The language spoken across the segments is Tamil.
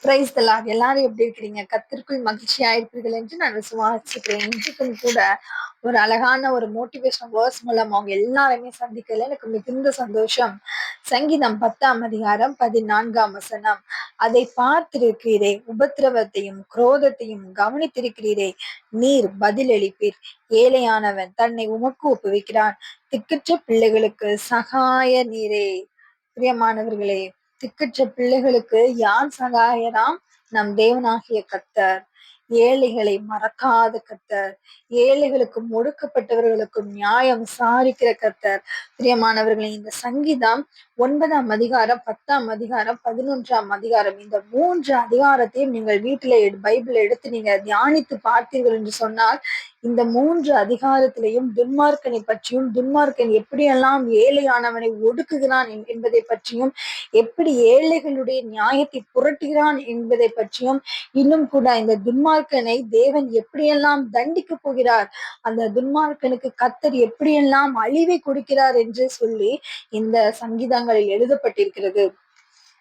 பிரைஸ் தலாக் எல்லாரும் எப்படி இருக்கிறீங்க? கத்திற்குள் மகிழ்ச்சியா இருப்பீர்கள் என்று நான் விசுவாசிக்கிறேன். இன்றைக்கும் கூட ஒரு அழகான ஒரு மோட்டிவேஷன் வேர்ஸ் மூலம் அவங்க எல்லாருமே சந்திக்கல. எனக்கு மிகுந்த சந்தோஷம். சங்கீதம் பத்தாம் அதிகாரம் பதினான்காம் வசனம். அதை பார்த்திருக்கிறீரே உபத்திரவத்தையும் குரோதத்தையும் கவனித்திருக்கிறீரே நீர் பதிலளிப்பீர். ஏழையானவன் தன்னை உமக்கு ஒப்புவிக்கிறான். திக்கற்ற பிள்ளைகளுக்கு சகாய நீரே. பிரியமானவர்களே திக்கற்ற பிள்ளைகளுக்கு யார் சகாயராம்? நம் தேவனாகிய கத்தர் ஏழைகளை மறக்காத கத்தர் ஏழைகளுக்கும் ஒடுக்கப்பட்டவர்களுக்கும் நியாயம் விசாரிக்கிற கத்தர் பிரியமானவர்களை இந்த சங்கீதம் ஒன்பதாம் அதிகாரம் பத்தாம் அதிகாரம் பதினொன்றாம் அதிகாரம் இந்த மூன்று அதிகாரத்தையும் நீங்கள் வீட்டில பைபிள் எடுத்து நீங்க தியானித்து பார்த்தீர்கள் என்று சொன்னால் இந்த மூன்று அதிகாரத்திலையும் துன்மார்க்கனை பற்றியும் துன்மார்க்கன் எப்படியெல்லாம் ஏழையானவனை ஒடுக்குகிறான் என்பதை பற்றியும் எப்படி ஏழைகளுடைய நியாயத்தை புரட்டுகிறான் என்பதை பற்றியும் இன்னும் கூட இந்த துன்மார்க்கனை தேவன் எப்படியெல்லாம் தண்டிக்க போகிறார் அந்த துன்மார்க்கனுக்கு கத்தர் எப்படியெல்லாம் அழிவை கொடுக்கிறார் என்று சொல்லி இந்த சங்கீதங்களில் எழுதப்பட்டிருக்கிறது.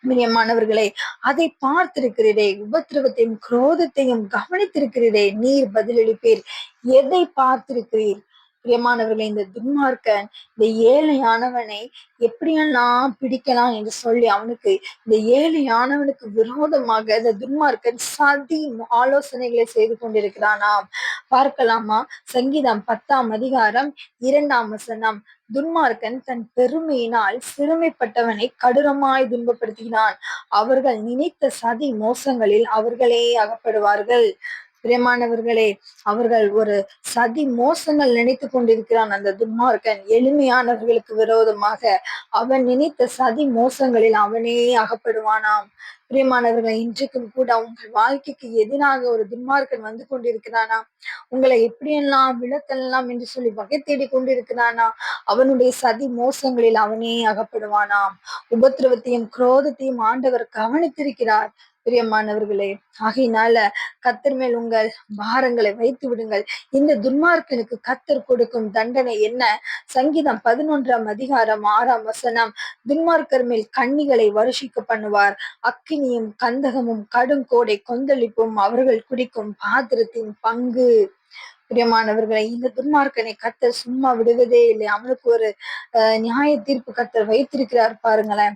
பிரியமானவர்களே அதை பார்த்திருக்கிறீரே உபத்திரவத்தையும் குரோதத்தையும் கவனித்திருக்கிறீரே நீர் பதிலளிப்பீர். எதை பார்த்திருக்கிறீர்? பிரியமானவர்களை இந்த துன்மார்க்கன் இந்த ஏழையானவனை எப்படியெல்லாம் பிடிக்கலாம் என்று சொல்லி அவனுக்கு இந்த ஏழையானவனுக்கு விரோதமாக இந்த துன்மார்க்கன் சதி ஆலோசனைகளை செய்து கொண்டிருக்கிறானாம். பார்க்கலாமா? சங்கீதம் பத்தாம் அதிகாரம் இரண்டாம் வசனம். துன்மார்க்கன் தன் பெருமையினால் சிறுமைப்பட்டவனை கடுரமாய் துன்பப்படுத்தினான். அவர்கள் நினைத்த சதி மோசங்களில் அவர்களே அகப்படுவார்கள். பிரியமானவர்களே அவர்கள் ஒரு சதி மோசங்கள் நினைத்து கொண்டிருக்கிறான் அந்த துன்மார்க்கன் எளிமையானவர்களுக்கு விரோதமாக அவன் நினைத்த சதி மோசங்களில் அவனே அகப்படுவானாம். பிரியமானவர்களை இன்றைக்கும் கூட உங்கள் வாழ்க்கைக்கு எதிராக ஒரு துன்மார்க்கன் வந்து கொண்டிருக்கிறானா? உங்களை எப்படியெல்லாம் விளக்கெல்லாம் என்று சொல்லி வகை தேடி கொண்டிருக்கிறானா? அவனுடைய சதி மோசங்களில் அவனே அகப்படுவானாம். உபத்திரவத்தையும் குரோதத்தையும் ஆண்டவர் கவனித்திருக்கிறார். பிரியமானவர்களே ஆகையினால கத்தர் மேல் உங்கள் பாரங்களை வைத்து விடுங்கள். இந்த துன்மார்க்கனுக்கு கத்தர் கொடுக்கும் தண்டனை என்ன? சங்கீதம் பதினொன்றாம் அதிகாரம் ஆறாம் வசனம் துன்மார்க்கர் மேல் கண்ணிகளை வருஷிக்க பண்ணுவார். அக்கினியும் கந்தகமும் கடும் கோடை கொந்தளிப்பும் அவர்கள் குடிக்கும் பாத்திரத்தின் பங்கு. பிரியமானவர்களை இந்த துன்மார்க்கனை கத்தர் சும்மா விடுவதே இல்லை. அவனுக்கு ஒரு நியாய தீர்ப்பு கத்தர் வைத்திருக்கிறார் பாருங்களேன்.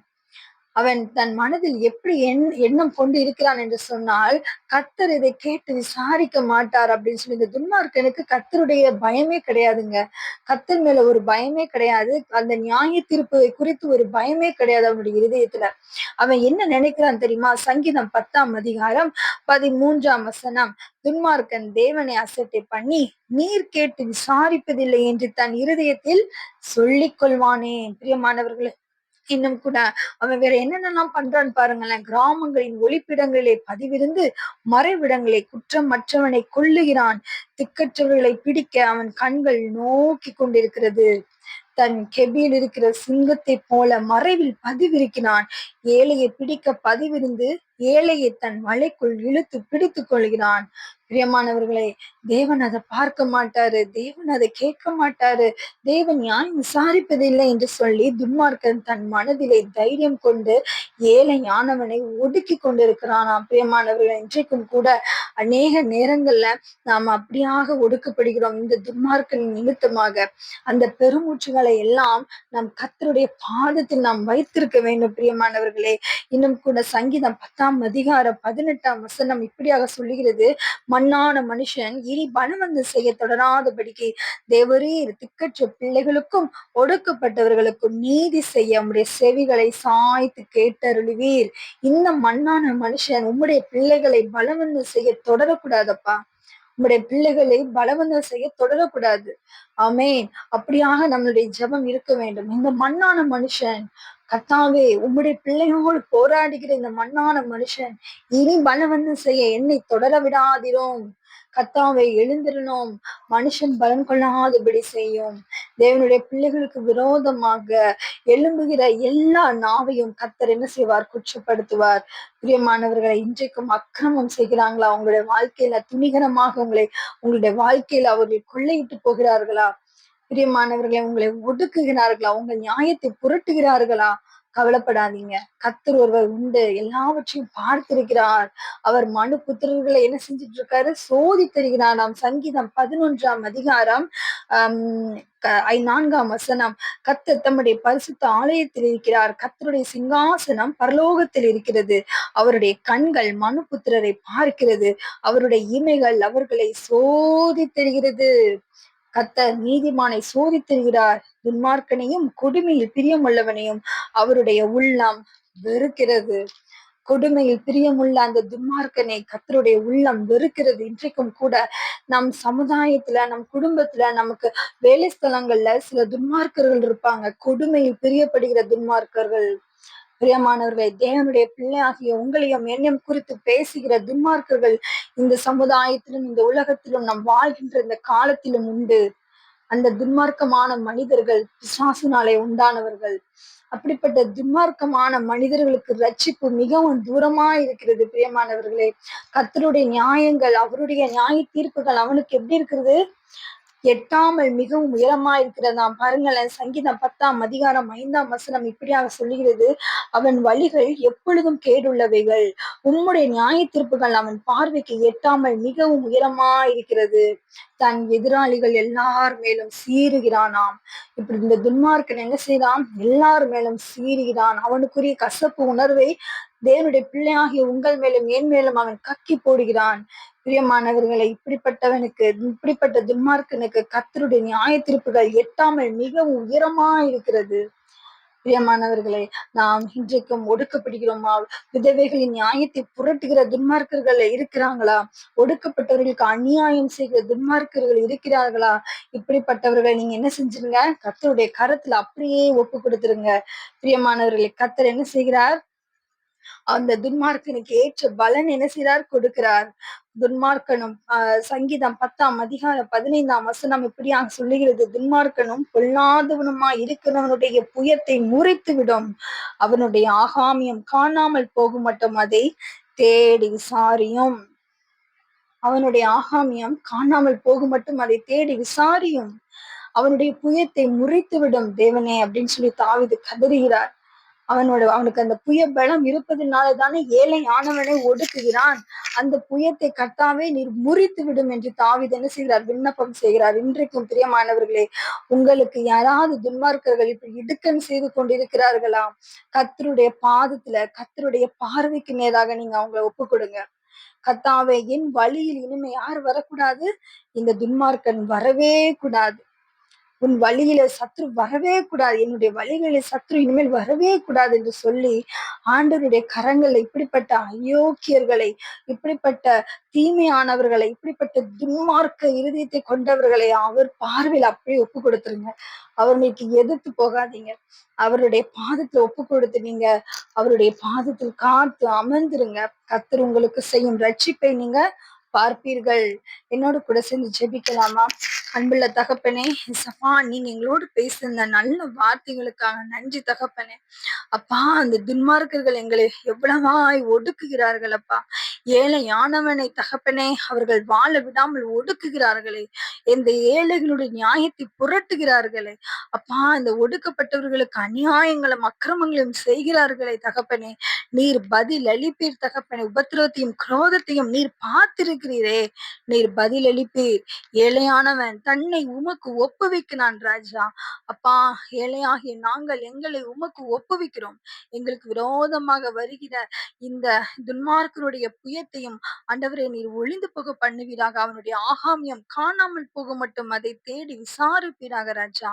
அவன் தன் மனதில் எப்படி எண் எண்ணம் கொண்டு இருக்கிறான் என்று சொன்னால் கத்தர் இதை கேட்டு விசாரிக்க மாட்டார் அப்படின்னு சொல்லி இந்த துன்மார்க்கனுக்கு கத்தருடைய பயமே கிடையாதுங்க. கத்தர் மேல ஒரு பயமே கிடையாது. அந்த நியாய தீர்ப்பை குறித்து ஒரு பயமே கிடையாது அவனுடைய இருதயத்துல. அவன் என்ன நினைக்கிறான் தெரியுமா? சங்கீதம் பத்தாம் அதிகாரம் பதிமூன்றாம் வசனம். துன்மார்க்கன் தேவனை அசட்டை பண்ணி நீர் கேட்டு விசாரிப்பதில்லை என்று தன் இருதயத்தில் சொல்லிக் கொள்வானே பிரியமானவர்களே இன்னும் கூட அவன் வேற என்னென்னலாம் பண்றான்னு பாருங்களேன். கிராமங்களின் ஒளிப்பிடங்களிலே பதிவிருந்து மறைவிடங்களை குற்றம் மற்றவனை கொள்ளுகிறான் திக்கற்றவர்களை பிடிக்க அவன் கண்கள் நோக்கி கொண்டிருக்கிறது. தன் கெபியில் இருக்கிற சிங்கத்தை போல மறைவில் பதிவிருக்கிறான். ஏழையை பிடிக்க பதிவிருந்து ஏழையை தன் வலைக்குள் இழுத்து பிடித்துக் கொள்கிறான். பிரியமானவர்களே தேவன் அதை பார்க்க மாட்டாரு தேவன் அதை கேட்க மாட்டாரு. தேவன் யாரும் விசாரிப்பதில்லை என்று சொல்லி துன்மார்க்கன் தன் மனதிலே தைரியம் கொண்டு ஏழை ஞானவனை ஒடுக்கி கொண்டிருக்கிறானாம். பிரியமானவர்கள் இன்றைக்கும் கூட அநேக நேரங்கள்ல நாம் அப்படியாக ஒடுக்கப்படுகிறோம். இந்த துன்மார்க்கனின் நிமித்தமாக அந்த பெருமூச்சுகளை எல்லாம் நம் கத்தருடைய பாதத்தில் நாம் வைத்திருக்க வேண்டும். பிரியமானவர்களே இன்னும் கூட சங்கீதம் பத்தாம் அதிகாரம் பதினெட்டாம் வசனம் இப்படியாக சொல்லுகிறது. மண்ணான மனுஷன் இனி பலவந்து செய்ய தொடராதபடிக்கு தேவரீர் திக்கற்ற பிள்ளைகளுக்கும் ஒடுக்கப்பட்டவர்களுக்கும் நீதி செய்ய உம்முடைய செவிகளை சாய்த்து கேட்டருளுவீர். இந்த மண்ணான மனுஷன் உம்முடைய பிள்ளைகளை பலவந்து செய்ய தொடரக்கூடாதப்பா. உம்முடைய பிள்ளைகளை பலவந்தம் செய்ய தொடரக்கூடாது. ஆமேன். அப்படியாக நம்மளுடைய ஜபம் இருக்க வேண்டும். இந்த மண்ணான மனுஷன் கத்தாவே உம்முடைய பிள்ளைகளோடு போராடுகிற இந்த மண்ணான மனுஷன் இனி பலவந்தம் செய்ய என்னை தொடர விடாதிரோம். கத்தாவை எழுந்திரணும். மனுஷன் பலன் கொள்ளாதபடி செய்யும். தேவனுடைய பிள்ளைகளுக்கு விரோதமாக எழும்புகிற எல்லா நாவையும் கத்தர் என்ன செய்வார்? குற்றப்படுத்துவார். பிரியமானவர்களை இன்றைக்கும் அக்கிரமம் செய்கிறாங்களா? உங்களுடைய வாழ்க்கையில துணிகரமாக உங்களை உங்களுடைய வாழ்க்கையில அவர்கள் கொள்ளையிட்டு போகிறார்களா? பிரியமானவர்களை உங்களை ஒடுக்குகிறார்களா? உங்கள் நியாயத்தை புரட்டுகிறார்களா? கவலைப்படாதீங்க. கத்தர் ஒருவர் உண்டு. எல்லாவற்றையும் பார்த்திருக்கிறார். அவர் மனு புத்திரர்களை என்ன செஞ்சிட்டு இருக்காரு சோதி தருகிறாராம் நாம் சங்கீதம் பதினொன்றாம் அதிகாரம் ஐ நான்காம் வசனம். கத்தர் தம்முடைய பரிசுத்த ஆலயத்தில் இருக்கிறார். கத்தருடைய சிங்காசனம் பரலோகத்தில் இருக்கிறது. அவருடைய கண்கள் மனு புத்திரரை பார்க்கிறது. அவருடைய இமைகள் அவர்களை சோதி தருகிறது. கத்தர் நீதிமானை சோதித்திருக்கிறார் துன்மார்க்கனையும் கொடுமையில் பிரியமுள்ளவனையும் அவருடைய உள்ளம் வெறுக்கிறது. கொடுமையில் பிரியமுள்ள அந்த துன்மார்க்கனை கத்தருடைய உள்ளம் வெறுக்கிறது. இன்றைக்கும் கூட நம் சமுதாயத்துல நம் குடும்பத்துல நமக்கு வேலை ஸ்தலங்கள்ல சில துன்மார்க்கர்கள் இருப்பாங்க. கொடுமையில் பிரியப்படுகிற துன்மார்க்கர்கள். பிரியமானவர்களே தேவனுடைய பிள்ளையாகிய உங்களையும் என்னையும் குறித்து பேசுகிற துன்மார்க்கர்கள் இந்த சமுதாயத்திலும் இந்த உலகத்திலும் நம் வாழ்கின்ற இந்த காலத்திலும் உண்டு. அந்த துன்மார்க்கமான மனிதர்கள் பிசாசினாலே உண்டானவர்கள். அப்படிப்பட்ட துன்மார்க்கமான மனிதர்களுக்கு ரட்சிப்பு மிகவும் தூரமா இருக்கிறது பிரியமானவர்களே. கத்தருடைய நியாயங்கள் அவருடைய நியாய தீர்ப்புகள் அவனுக்கு எப்படி இருக்கிறது? எட்டாமல் மிகவும் உயரமா இருக்கிறதாம் பாருங்களேன் சங்கீதம் பத்தாம் அதிகாரம் ஐந்தாம் வசனம் இப்படியாக சொல்லுகிறது. அவன் வழிகள் எப்பொழுதும் கேடுள்ளவைகள். உம்முடைய நியாய தீர்ப்புகள் அவன் பார்வைக்கு எட்டாமல் மிகவும் உயரமா இருக்கிறது தன் எதிராளிகள் எல்லார் மேலும் சீறுகிறானாம். இப்படி இந்த துன்மார்க்கன் என்ன செய்தான் எல்லார் மேலும் சீறுகிறான். அவனுக்குரிய கசப்பு உணர்வை தேவனுடைய பிள்ளையாகிய உங்கள் மேலும் என் மேலும் அவன் கக்கி போடுகிறான். பிரியமானவர்களை இப்படிப்பட்டவனுக்கு இப்படிப்பட்ட துன்மார்க்கனுக்கு கத்தருடைய நியாய திருப்புகள் எட்டாமல் மிகவும் உயரமா இருக்கிறது பிரியமானவர்களே நாம் இன்றைக்கும் ஒடுக்கப்படுகிறோமா? விதவைகளின் நியாயத்தை புரட்டுகிற துன்மார்க்கர்கள் இருக்கிறாங்களா? ஒடுக்கப்பட்டவர்களுக்கு அநியாயம் செய்கிற துன்மார்க்கர்கள் இருக்கிறார்களா? இப்படிப்பட்டவர்களை நீங்க என்ன செஞ்சிருங்க? கத்தருடைய கரத்துல அப்படியே ஒப்பு கொடுத்துருங்க. பிரியமானவர்களை கத்தர் என்ன செய்கிறார்? அந்த துன்மார்க்கனுக்கு ஏற்ற பலன் என்ன செய்கிறார் கொடுக்கிறார். துன்மார்க்கனும் சங்கீதம் பத்தாம் அதிகாரம் பதினைந்தாம் வசனம் இப்படியாக சொல்லுகிறது. துன்மார்க்கனும் பொல்லாதவனுமா இருக்கிறவனுடைய புயத்தை முறித்து விடும் அவனுடைய ஆகாமியம் காணாமல் போகும் மட்டும் அதை தேடி விசாரியும். அவனுடைய ஆகாமியம் காணாமல் போகும் மட்டும் அதை தேடி விசாரியும். அவனுடைய புயத்தை முறித்து விடும் தேவனே அப்படின்னு சொல்லி தாவிது கதறுகிறார். அவனோட அவனுக்கு அந்த புய பலம் இருப்பதனால தானே ஏழை ஆனவனை ஒடுக்குகிறான். அந்த புயத்தை கட்டாவே நீர் முறித்து விடும் என்று தாவித என்ன செய்கிறார்? விண்ணப்பம் செய்கிறார். இன்றைக்கும் பிரியமானவர்களே உங்களுக்கு யாராவது துன்மார்க்கர்கள் இப்படி இடுக்கன் செய்து கொண்டிருக்கிறார்களா? கத்தருடைய பாதத்துல கத்தருடைய பார்வைக்கு நேராக நீங்க அவங்களை ஒப்பு கொடுங்க கத்தாவே என் வழியில் இனிமே யார் வரக்கூடாது? இந்த துன்மார்க்கன் வரவே கூடாது. உன் வழியில சத்ரு வரவே கூடாது. என்னுடைய வழிகளில் சத்ரு இனிமேல் வரவே கூடாது என்று சொல்லி ஆண்டவருடைய கரங்கள்ல இப்படிப்பட்ட அயோக்கியர்களை இப்படிப்பட்ட தீமையானவர்களை இப்படிப்பட்ட துன்மார்க்க இருதயத்தை கொண்டவர்களை அவர் பார்வையில் அப்படியே ஒப்பு கொடுத்துருங்க. அவர்களுக்கு எதிர்த்து போகாதீங்க. அவருடைய பாதத்துல ஒப்பு கொடுத்து நீங்க அவருடைய பாதத்தில் காத்து அமர்ந்துருங்க. கத்தர் உங்களுக்கு செய்யும் ரட்சிப்பை நீங்க பார்ப்பீர்கள். என்னோடு கூட சேர்ந்து ஜெபிக்கலாமா? அன்புள்ள தகப்பனே சஃபா நீங்க எங்களோடு பேசுன நல்ல வார்த்தைகளுக்காக நன்றி தகப்பனே. அப்பா அந்த துன்மார்க்கர்கள் எங்களை எவ்வளவாய் ஒடுக்குகிறார்கள் அப்பா. ஏழையானவனை தகப்பனே அவர்கள் வாழ விடாமல் ஒடுக்குகிறார்களே. இந்த ஏழைகளுடைய நியாயத்தை புரட்டுகிறார்களே. அப்பா இந்த ஒடுக்கப்பட்டவர்களுக்கு அநியாயங்களும் அக்கிரமங்களும் செய்கிறார்களே தகப்பனே. நீர் பதில் அளிப்பீர் தகப்பனே. உபத்திரவத்தையும் குரோதத்தையும் நீர் பார்த்திருக்கிறீரே. நீர் பதில் அளிப்பீர். ஏழையானவன் தன்னை உமக்கு ஒப்புவிக்கிறான் ராஜா. அப்பா ஏழையாகிய நாங்கள் எங்களை உமக்கு ஒப்புவிக்கிறோம். எங்களுக்கு விரோதமாக வருகிற இந்த துன்மார்க்கருடைய புயத்தையும் ஆண்டவரை நீர் ஒளிந்து போக பண்ணுவீராக. அவனுடைய ஆகாமியம் காணாமல் போக மட்டும் அதை தேடி விசாரிப்பீராக ராஜா.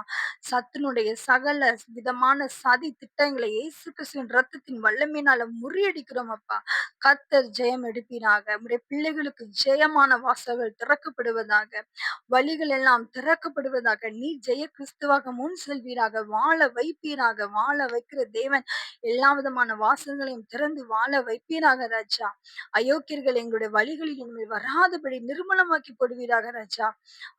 சத்துனுடைய சகல விதமான சதி திட்டங்களை இயேசு கிறிஸ்துவின் ரத்தத்தின் வல்லமையினால முறியடிக்கிறோம் அப்பா. கத்தர் ஜெயம் எடுப்பீராக. நம்முடைய பிள்ளைகளுக்கு ஜெயமான வாசல்கள் திறக்கப்படுவதாக வழிகள் எல்லாம் திறக்கப்படுவதாக நீ ஜெய கிறிஸ்துவாக முன் செல்வீராக வாழ வைப்பீராக வாழ வைக்கிற தேவன் எல்லா விதமான வாசல்களையும் திறந்து வாழ வைப்பீராக ராஜா. ஐயா அயோக்கியர்கள் எங்களுடைய வழிகளில் இனிமேல் வராதபடி நிர்மலமாக்கி போடுவீராக ராஜா.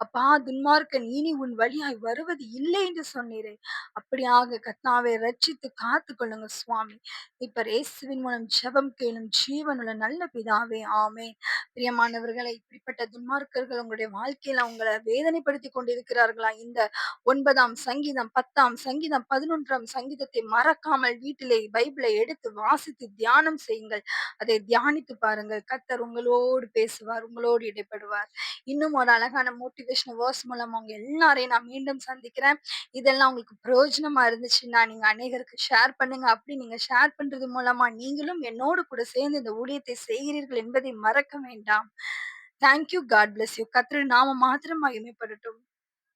அப்பா துன்மார்க்கன் இனி உன் வழியாய் வருவது இல்லை என்று சொன்னீரே. அப்படியாக கத்தாவை ரட்சித்து காத்து கொள்ளுங்க சுவாமி. இப்ப இயேசுவின் மூலம் ஜெபம் கேளும் ஜீவனுள்ள நல்ல பிதாவே ஆமே பிரியமானவர்களை இப்படிப்பட்ட துன்மார்க்கர்கள் உங்களுடைய வாழ்க்கையில உங்களை வேதனைப்படுத்தி கொண்டிருக்கிறார்களா? இந்த ஒன்பதாம் சங்கீதம் பத்தாம் சங்கீதம் பதினொன்றாம் சங்கீதத்தை மறக்காமல் வீட்டிலே பைபிளை எடுத்து வாசித்து தியானம் செய்யுங்கள். அதை தியானித்து பாருங்கள். கத்தர் உங்களோடு பேசுவார் உங்களோடு இடைப்படுவார். இன்னும் ஒரு அழகான மோட்டிவேஷனல் வேர்ஸ் மூலம் அவங்க எல்லாரையும் நான் மீண்டும் சந்திக்கிறேன். இதெல்லாம் உங்களுக்கு பிரயோஜனமா இருந்துச்சுன்னா நீங்க அநேகருக்கு ஷேர் பண்ணுங்க. அப்படி நீங்க ஷேர் பண்றது மூலமா நீங்களும் என்னோடு கூட சேர்ந்து இந்த ஊழியத்தை செய்கிறீர்கள் என்பதை மறக்க வேண்டாம். தேங்க்யூ காட் பிளஸ் யூ கத்திர நாம மாத்திரம் மகிமைப்படட்டும்